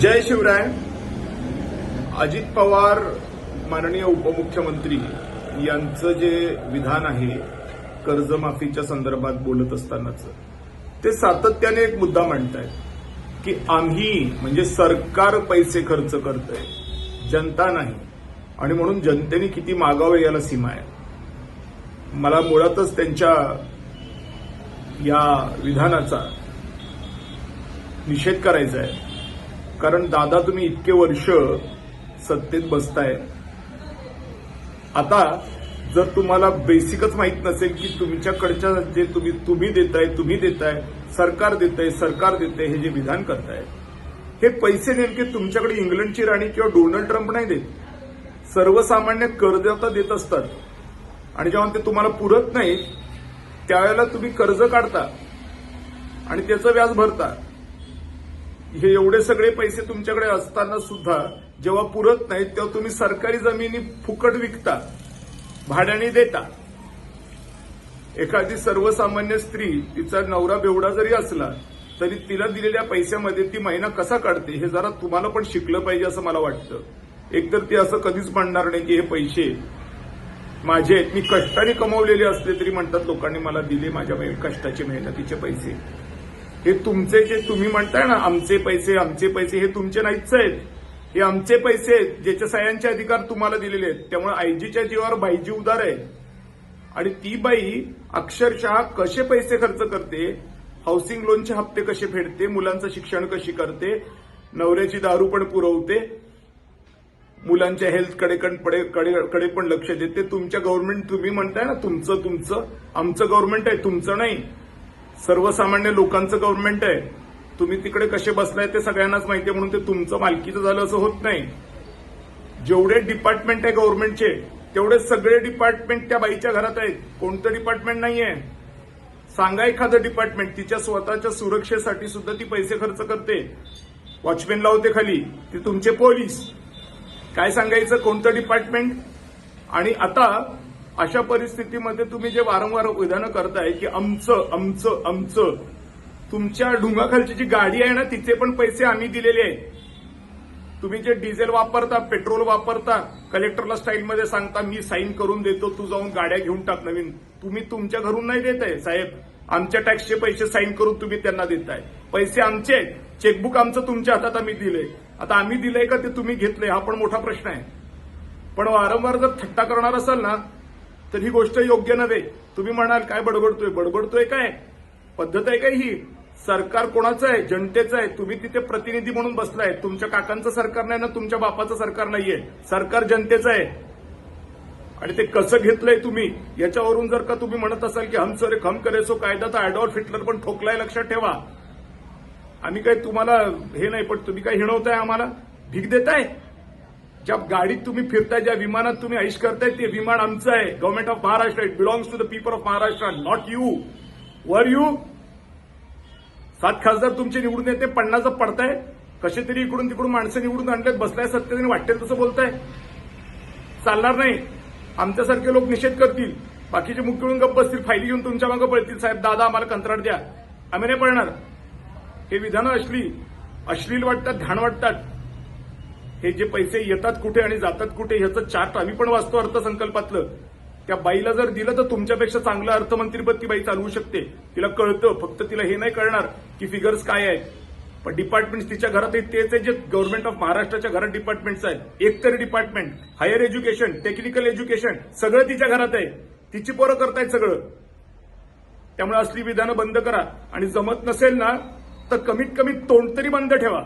जय शिवराय. अजित पवार माननीय उपमुख्यमंत्री यांचं जे विधान आहे कर्जमाफीच्या संदर्भात बोलत असतानाच ते सातत्याने एक मुद्दा मांडतायत की आम्ही म्हणजे सरकार पैसे खर्च करतंय जनता नाही आणि म्हणून जनतेने किती मागावे याला सीमा आहे. मला मुळातच त्यांच्या या विधानाचा निषेध करायचा आहे. कारण दादा तुम्ही इतके वर्ष सत्तेत बसताय. आता जर तुम्हाला बेसिकच माहीत नसेल की तुमच्याकडच्या जे तुम्ही तुम्ही देताय तुम्ही देताय सरकार देतंय सरकार देतंय हे जे विधान करताय हे पैसे नेमके तुमच्याकडे इंग्लंडची राणी किंवा डोनाल्ड ट्रम्प नाही देत. सर्वसामान्य करदाता देत असतात. आणि जेव्हा ते तुम्हाला पुरत नाही त्यावेळेला तुम्ही कर्ज काढता आणि त्याचं व्याज भरता. हे एवढे सगळे पैसे तुमच्याकडे असताना सुद्धा जेव्हा पुरत नाहीत तेव्हा तुम्ही सरकारी जमिनी फुकट विकता भाड्याने देता. एखादी सर्वसामान्य स्त्री तिचा नवरा बेवडा जरी असला तरी तिला दिलेल्या पैशामध्ये ती महिना कसा काढते हे जरा तुम्हाला पण शिकलं पाहिजे असं मला वाटतं. एकतर ती असं कधीच म्हणणार नाही की हे पैसे माझे आहेत मी कष्टाने कमवलेले असले तरी म्हणतात लोकांनी मला दिले माझ्या कष्टाचे मेहनतीचे पैसे. हे तुमचे जे तुम्ही म्हणताय ना आमचे पैसे आमचे पैसे हे तुमचे नाहीच आहेत. हे आमचे पैसे आहेत ज्याच्या सह्यांचे अधिकार तुम्हाला दिलेले आहेत. त्यामुळे आयजीच्या जीवावर बाईजी उदार आहे. आणि ती बाई अक्षरशः कसे पैसे खर्च करते हाऊसिंग लोनचे हप्ते कसे फेडते मुलांचं शिक्षण कशी करते नवऱ्याची दारू पण पुरवते मुलांच्या हेल्थकडे कडे कडे कडे पण लक्ष देते. तुमच्या गव्हर्नमेंट तुम्ही म्हणताय ना तुमचं तुमचं आमचं गव्हर्नमेंट आहे तुमचं नाही. सर्वसामान्य लोकांचं गव्हर्नमेंट आहे. तुम्ही तिकडे कसे बसलाय ते सगळ्यांनाच माहिती आहे म्हणून ते तुमचं मालकीचं झालं असं होत नाही. जेवढे डिपार्टमेंट आहे गव्हर्नमेंटचे तेवढे सगळे डिपार्टमेंट त्या बाईच्या घरात आहेत. कोणतं डिपार्टमेंट नाहीये. सांगा एखादं डिपार्टमेंट तिच्या स्वतःच्या सुरक्षेसाठी सुद्धा ती पैसे खर्च करते. वॉचमॅन लावते खाली ते तुमचे पोलीस काय सांगायचं कोणतं डिपार्टमेंट आणि आता अशा परिस्थितीमध्ये तुम्ही जे वारंवार विधानं करताय की आमचं आमचं आमचं तुमच्या ढुंगाखालची जी गाडी आहे ना तिचे पण पैसे आम्ही दिलेले आहेत. तुम्ही जे डिझेल वापरता पेट्रोल वापरता कलेक्टरला स्टाईलमध्ये सांगता मी साईन करून देतो तू जाऊन गाड्या घेऊन टाक नवीन. तुम्ही तुमच्या घरून नाही देत आहे साहेब. आमच्या टॅक्सचे पैसे साईन करून तुम्ही त्यांना देताय. पैसे आमचे आहेत. चेकबुक आमचं तुमच्या हातात आम्ही दिलंय. आता आम्ही दिलंय का ते तुम्ही घेतलंय हा पण मोठा प्रश्न आहे. पण वारंवार जर थट्टा करणार असाल ना तर ही गोष्ट योग्य नव्हे. तुम्ही म्हणाल काय बडबडतोय? बडबडतोय काय? पद्धत आहे काय ही? सरकार कोणाचं आहे? जनतेचं आहे? तुम्ही तिथे प्रतिनिधी म्हणून बसलाय. तुमच्या काकांचं सरकार नाही ना तुमच्या बापाचं सरकार नाहीये. सरकार जनतेचं आहे. आणि ते कसं घेतलंय तुम्ही? याच्यावरून जर का तुम्ही म्हणत असाल की हम सरे खम करेसो कायदा तर अॅडॉल्फ हिटलर पण ठोकलाय लक्षात ठेवा. आम्ही काही तुम्हाला हे नाही पण तुम्ही काय हिणवताय आम्हाला? भीक देताय? ज्या गाडीत तुम्ही फिरताय ज्या विमानात तुम्ही ऐश करताय ते विमान आमचं आहे. Government of Maharashtra it belongs to the people of Maharashtra not you वर यू सात खासदार तुमचे निवडून येते पन्नासच पडताय. कसे तरी इकडून तिकडून माणसं निवडून आणतात बसलाय सत्तेने वाटेल तसं बोलताय. चालणार नाही. आमच्यासारखे लोक निषेध करतील. बाकीचे मुख्य गप्प बसतील फायली घेऊन तुमच्या मागे पळतील. साहेब दादा आम्हाला कंत्राट द्या. आम्ही नाही पळणार. हे विधानं अश्लील अश्लील वाटतात घाण वाटतात. हे जे पैसे येतात कुठे आणि जातात कुठे ह्याचं चार्ट आम्ही पण वाचतो अर्थसंकल्पातलं. त्या बाईला जर दिलं तर तुमच्यापेक्षा चांगलं अर्थमंत्रीपद ती बाई चालवू शकते. तिला कळतं फक्त तिला हे नाही कळणार की फिगर्स काय आहेत. पण डिपार्टमेंट तिच्या घरात आहेत तेच आहे जे गव्हर्नमेंट ऑफ महाराष्ट्राच्या घरात डिपार्टमेंट्स आहेत. एक तरी department higher education technical education सगळं तिच्या घरात आहे. तिची पोरं करतायत सगळं. त्यामुळे असली विधानं बंद करा. आणि जमत नसेल ना तर कमीत कमी तोंड तरी बंद ठेवा.